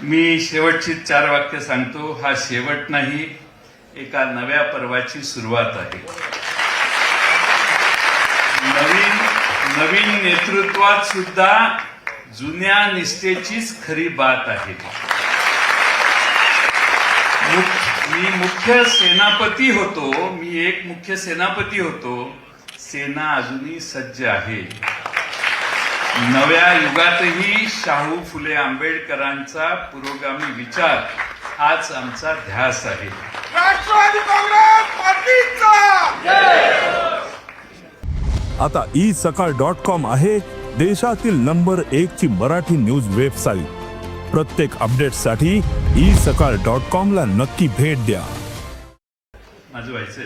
मी शेवटची चार वाक्य सांगतो. हा शेवट नाही एका नव्या पर्वाची सुरुवात आहे. नवीन नवीन नेतृत्वात सुद्धा जुन्या निष्ठेचीच खरी बात आहे. मुख- मी मुख्य सेनापती होतो. मी एक मुख्य सेनापती होतो. सेना अजूनही सज्ज आहे. नव्या युगातही शाहू फुले आंबेडकरांचा पुरोगामी विचार हाच आमचा ध्यास आहे. राष्ट्रवादी काँग्रेस पार्टीचा! आता ई सकाळ डॉट कॉम आहे देशातील नंबर एक ची मराठी न्यूज वेबसाईट. प्रत्येक अपडेटसाठी ई सकाळ डॉट कॉम ला नक्की भेट द्या. माझं व्हायचं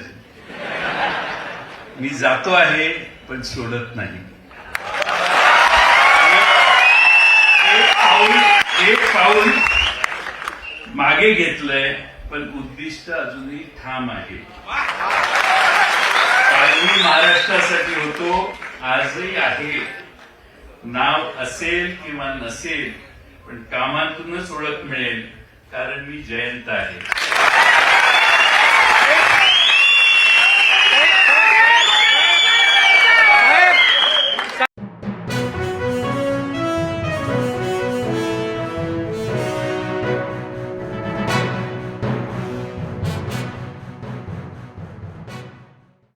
मी जातो आहे पण सोडत नाही. एक पाऊल मागे घेतलंय पण उद्दिष्ट अजूनही ठाम आहे. काल महाराष्ट्रासाठी होतो आजही आहे. नाव असेल किंवा नसेल पण कामातूनच ओळख मिळेल कारण मी जयंत आहे.